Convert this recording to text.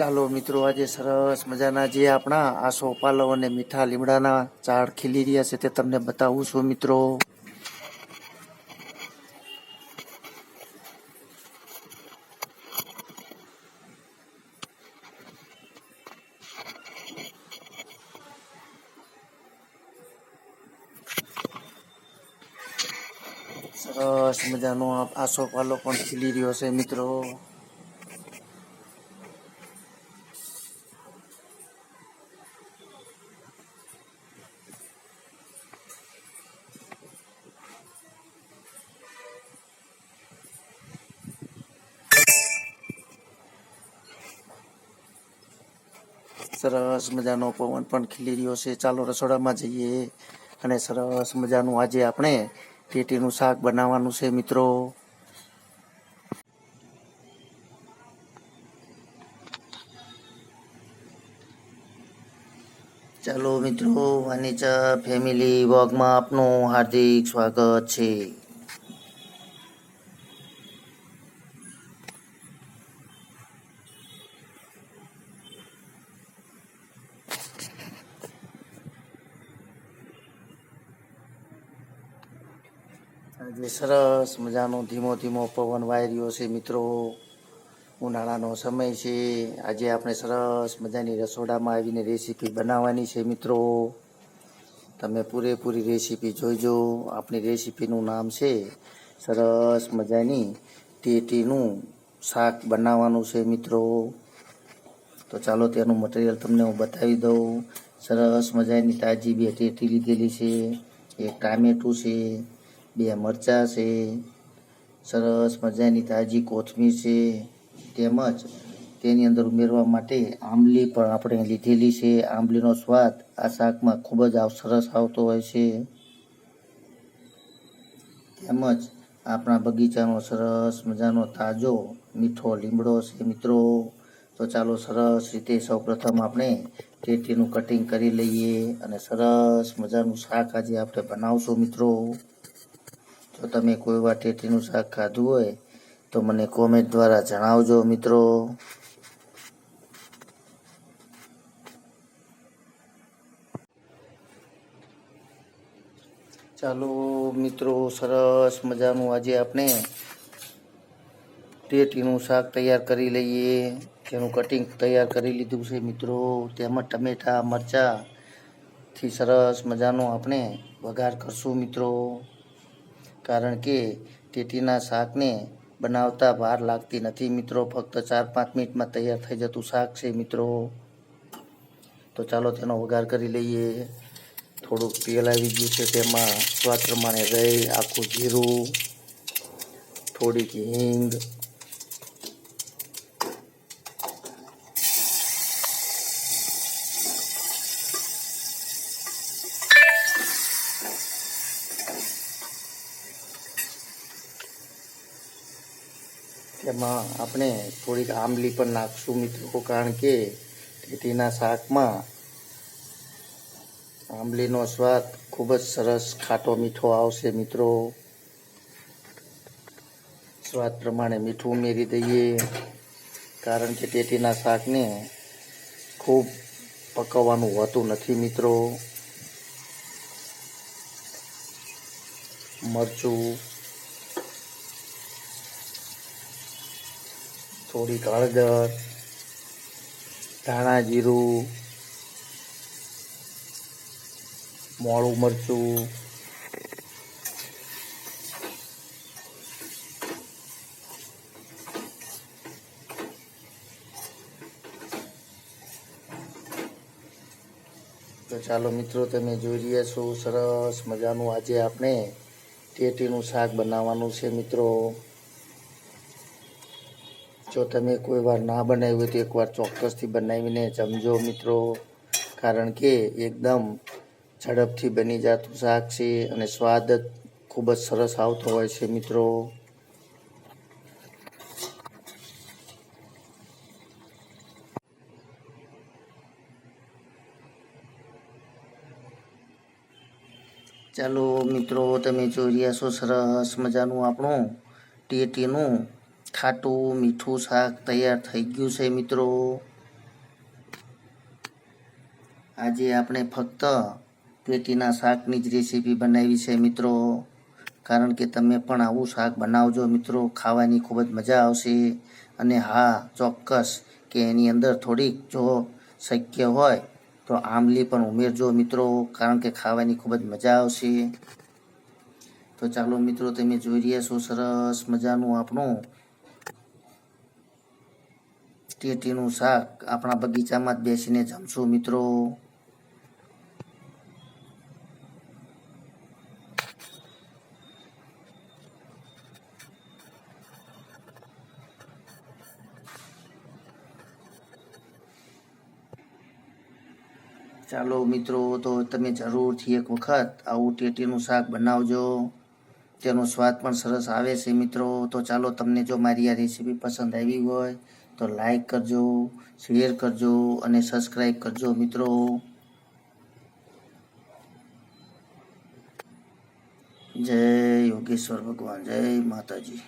ચાલો મિત્રો, આજે સરસ મજાના જે આપણા આ સોપાલો અને મીઠા લીમડાના ઝાડ ખીલી રહ્યા છે તે તમને બતાવું છું મિત્રો. સરસ મજાનો આ- સોપાલો પણ ખીલી રહ્યો છે મિત્રો. સરસ મજાનો પવન પણ ખીલી રહ્યો છે. ચાલો રસોડામાં જઈએ અને સરસ મજાનું આજે આપણે પેટીનું શાક બનાવવાનું છે મિત્રો. ચાલો મિત્રો વાનીચા ફેમિલી, વોગમાં આપનું હાર્દિક સ્વાગત છે. આજે સરસ મજાનો ધીમો ધીમો પવન વાઈ રહ્યો છે મિત્રો. ઉનાળાનો સમય છે. આજે આપણે સરસ મજાની રસોડામાં આવીને રેસીપી બનાવવાની છે મિત્રો. તમે પૂરેપૂરી રેસીપી જોઈજો. આપણી રેસીપીનું નામ છે સરસ મજાની ટેટીનું શાક બનાવવાનું છે મિત્રો. તો ચાલો તેનું મટીરિયલ તમને હું બતાવી દઉં. સરસ મજાની તાજી બે ટેટી લીધેલી છે. એક ટામેટું છે. બે મરચાં છે, સરસ મજાની તાજી કોથમીર છે, તેમજ તેની અંદર ઉમેરવા માટે આંબલી પણ આપણે લીધેલી છે. આંબલીનો સ્વાદ આ શાકમાં ખૂબ જ સરસ આવતો હોય છે. તેમજ આપણા બગીચાનો સરસ મજાનો તાજો મીઠો લીમડો છે મિત્રો. તો ચાલો સરસ રીતે સૌપ્રથમ આપણે ટેટીનું કટિંગ કરી લઈએ અને સરસ મજાનું શાક આજે આપણે બનાવશું મિત્રો. જો તમે કોઈ વાર ટેટીનું શાક ખાધું હોય, તો મને કોમેન્ટ દ્વારા જણાવજો મિત્રો. ચાલો મિત્રો, સરસ મજાનું આજે આપણે ટેટીનું શાક તૈયાર કરી લઈએ. તેનું કટિંગ તૈયાર કરી લીધું છે મિત્રો. તેમજ ટમેટા, મરચાંથી સરસ મજાનો આપણે વઘાર કરશું મિત્રો. કારણ કે ટેટીના શાકને બનાવતા વાર લાગતી નથી. મિત્રો, ફક્ત ચાર પાંચ મિનિટમાં તૈયાર થઈ જતું શાક છે, મિત્રો. તો ચાલો તેનો વઘાર કરી લઈએ. થોડુંક તેલ આવી ગયું છે તેમાં. સ્વાદ પ્રમાણે રહી આખું જીરું, થોડીક હિંગ તેમાં આપણે થોડીક આંબલી પણ નાખશું મિત્રો, કારણ કે ટેટીના શાકમાં આંબલીનો સ્વાદ ખૂબ જ સરસ ખાટો મીઠો આવશે મિત્રો. સ્વાદ પ્રમાણે મીઠું ઉમેરી દઈએ, કારણ કે ટેટીના શાકને ખૂબ પકવવાનું હોતું નથી મિત્રો. મરચું થોડીક હળદર ધાણા જીરું, મોળું મરચું, તો ચાલો મિત્રો તમે જોઈ રહ્યા છો, સરસ મજાનું આજે આપણે ટેટીનું શાક બનાવવાનું છે મિત્રો. જો તમે કોઈ વાર ના બનાવ્યું હોય તો એકવાર ચોક્કસથી બનાવીને જમજો મિત્રો. કારણ કે એકદમ ઝડપથી બની જતું શાક છે અને સ્વાદ ખૂબ જ સરસ આવતો હોય છે મિત્રો. ચાલો મિત્રો, તમે જોઈ રહ્યા છો સરસ મજાનું આપણું ટેટીનું ખાટું, મીઠું શાક તૈયાર થઈ ગયું છે મિત્રો. આજે આપણે ફક્ત પેટીના શાકની જ રેસીપી બનાવી છે મિત્રો. કારણ કે તમે પણ આવું શાક બનાવજો મિત્રો. ખાવાની ખૂબ જ મજા આવશે. અને હા, ચોક્કસ કે એની અંદર થોડીક જો શક્ય હોય તો આંબલી પણ ઉમેરજો મિત્રો, કારણ કે ખાવાની ખૂબ જ મજા આવશે. તો ચાલો મિત્રો, તમે જોઈ રહ્યા છો સરસ મજાનું આપણું ટેટીનું શાક આપણા બગીચામાં જ બેસીને જમશું, મિત્રો. ચાલો, મિત્રો, તો તમે જરૂરથી એક વખત આવું ટેટીનું શાક બનાવજો. તેનો સ્વાદ પણ સરસ આવે છે, મિત્રો. તો ચાલો, તમને જો મારી આ રેસીપી પસંદ આવી હોય તો લાઈક કરજો શેર કરજો અને સબસ્ક્રાઈબ કરજો મિત્રો. જય યોગેશ્વર ભગવાન જય માતાજી.